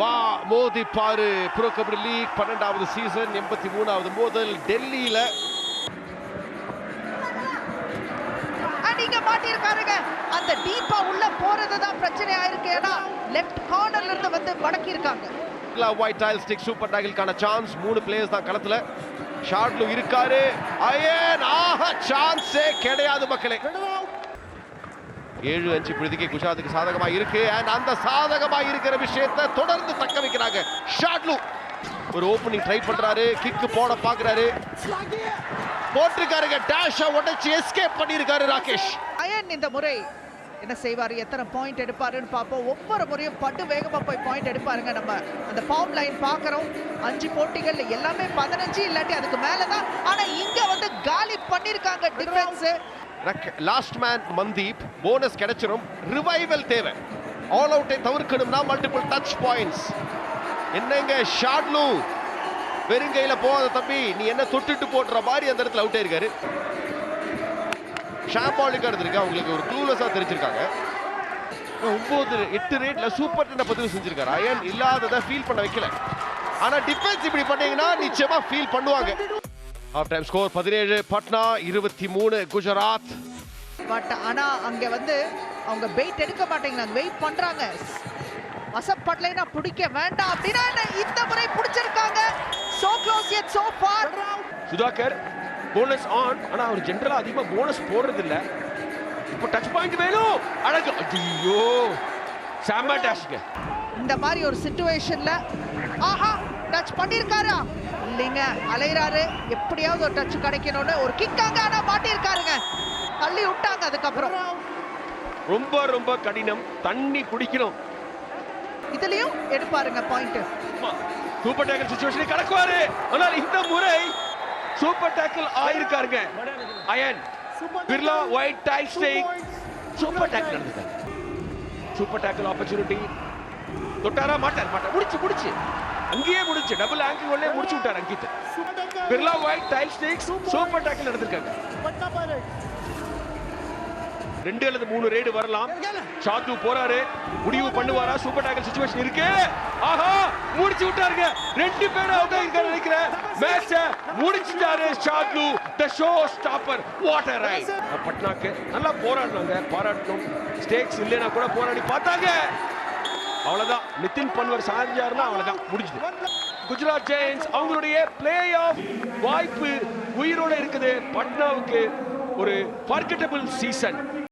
வா மோதி பாரு. ப்ரோ கபடி லீக் பன்னெண்டாவது சீசன் எண்பத்தி மூணாவது மோதல் டெல்லியில. மாட்டியிருக்காருங்க அந்த டீப்பா உள்ள போறது தான் பிரச்சனை ஆயிருக்கு. ஏன்னா லெஃப்ட் கார்னர்ல இருந்து வந்து மடக்கி இருக்காங்க ஒயிட் டைல் ஸ்டிக் சூப்பர் டாகில்கான சான்ஸ் மூணு பிளேயர்ஸ் தான் களத்துல. ஷாட்லு இருக்காரு. அயன் ஆஹா சான்ஸே கிடையாது மக்களே. ஏழு அஞ்சு இப்பொழுதுக்கு குஜராத்துக்கு சாதகமா இருக்கு அண்ட் அந்த சாதகமா இருக்கிற விஷயத்தை தொடர்ந்து தக்க வைக்கிறாங்க. ஷாட்லு ஒரு ஓப்பனிங் ட்ரை பண்றாரு. கிக் போட பாக்குறாரு. போட்டிருக்காருங்க. டேஷ உடைச்சு எஸ்கேப் பண்ணியிருக்காரு ராகேஷ். அயன் இந்த முறை என்ன செய்வார்? எத்தனை பாயிண்ட் எடுப்பாருன்னு பார்ப்போம். ஒவ்வொரு முறையும் பட்டு வேகமாக போய் பாயிண்ட் எடுப்பாருங்க நம்ம. அந்த ஃபார்ம் லைன் பார்க்கறோம். அஞ்சு போட்டிகள் எல்லாமே பதினஞ்சு இல்லாட்டி அதுக்கு மேலே தான் ஆனால் இங்கே வந்து காலி பண்ணியிருக்காங்க defence last man Mandeep. Bonus கிடைச்சிடும் ரிவைவல் தேவை. ஆல் அவுட்டை தவிர்க்கணும்னா மல்டிபிள் டச் பாயிண்ட்ஸ் என்னங்க ஷாட்லு? வெறுங்கையில போகாத தம்பி நீ என்ன தொட்டுட்டு போடுற மாதிரி அந்த இடத்துல அவுட் ஆயிருக்காரு. ஷாம்பாலுக்கு எடுத்திருக்க அவங்களுக்கு ஒரு க்ளூலஸாக தெரிஞ்சிருக்காங்க. ஒன்பது எட்டு ரேட்ல சூப்பர் டென்னை பதிவு செஞ்சிருக்காரு. அயன் இல்லாததை ஃபீல் பண்ண வைக்கல. ஆனா டிஃபென்ஸ் இப்படி பண்ணீங்கன்னா நிச்சயமா ஃபீல் பண்ணுவாங்க. ஆஃப் டைம் ஸ்கோர் பதினேழு பட்னா இருபத்தி மூணு குஜராத். பட் ஆனா அங்க வந்து அவங்க வெயிட் எடுக்க மாட்டேங்கிறாங்க. வெயிட் பண்றாங்க. வசப்படலைனா பிடிக்க வேண்டாம் அப்படின்னா? இந்த முறை பிடிச்சிருக்காங்க. So close yet so far. Sudhakar bonus on ஆனா அவர் ஜென்ரலா அதிகமா போனஸ் போடுறது இல்ல இப்போ டச் பாயிண்ட் வேணும். அழகு. ஐயோ சாம்பா டேஷ்ங்க இந்த மாதிரி ஒரு சிச்சுவேஷன்ல ஆஹா டச் பண்ணிருக்காரா இல்லைங்க அலையறாரு. எப்படியாவது ஒரு டச் கிடைக்கணும்னு ஒரு கிக்காங்க ஆனா மாட்டியிருக்காருங்க. தள்ளி விட்டாங்க அதுக்கப்புறம். ரொம்ப ரொம்ப கடினம். தண்ணி குடிக்கணும். இதுலயும் எடுப்பாருங்க பாயிண்ட் சூப்பர் டேக்கிள் சுச்சுவேஷனை கடக்குவாரு. ஆனால் இந்த முறை சூப்பர் டேக்கிள் ஆயிருக்காருங்க. அயன் பிர்லா ஒயிட் ஸ்டேக் சூப்பர் டேக்கிள் நடந்துட்டார். சூப்பர் டேக்கிள் ஆப்பர்ச்சுனிட்டி தொட்டாரா? மாட்டார் மாட்டார். முடிச்சு முடிச்சு. அங்கேயே முடிச்சு டபுள் ஆங்கிள் ஒன்னே முடிச்சு விட்டார் அங்கித் பிர்லா ஒயிட் டைல் ஸ்டேக்ஸ் சூப்பர் டாக்கில் நடந்திருக்காங்க ரெண்டு அல்லது மூணு ரேடு வரலாம். சாத்து போறாரு. முடிவு பண்ணுவாரா? சூப்பர் டேக்கல் சுச்சுவேஷன் இருக்கு. ஆஹா முடிச்சு விட்டாருங்க. ரெண்டு பேரும் அவுட் ஆயிருக்காரு நினைக்கிறேன். மேட்ச முடிச்சிட்டாரு சாத்து. The show stopper what a raid பட்னாக்கு நல்லா போராடினாங்க பாராட்டணும். ஸ்டேக்ஸ் இல்லைன்னா கூட போராடி பார்த்தாங்க. அவ்வளவுதான். நிதின் பன்வர் சாஞ்சாருன்னா அவ்வளவுதான். முடிஞ்சது. குஜராத் ஜெயின்ஸ் அவங்களுடைய பிளே ஆஃப் வாய்ப்பு உயிரோட இருக்குது. பட்னாவுக்கு ஒரு ஃபர்கெட்டபிள் சீசன்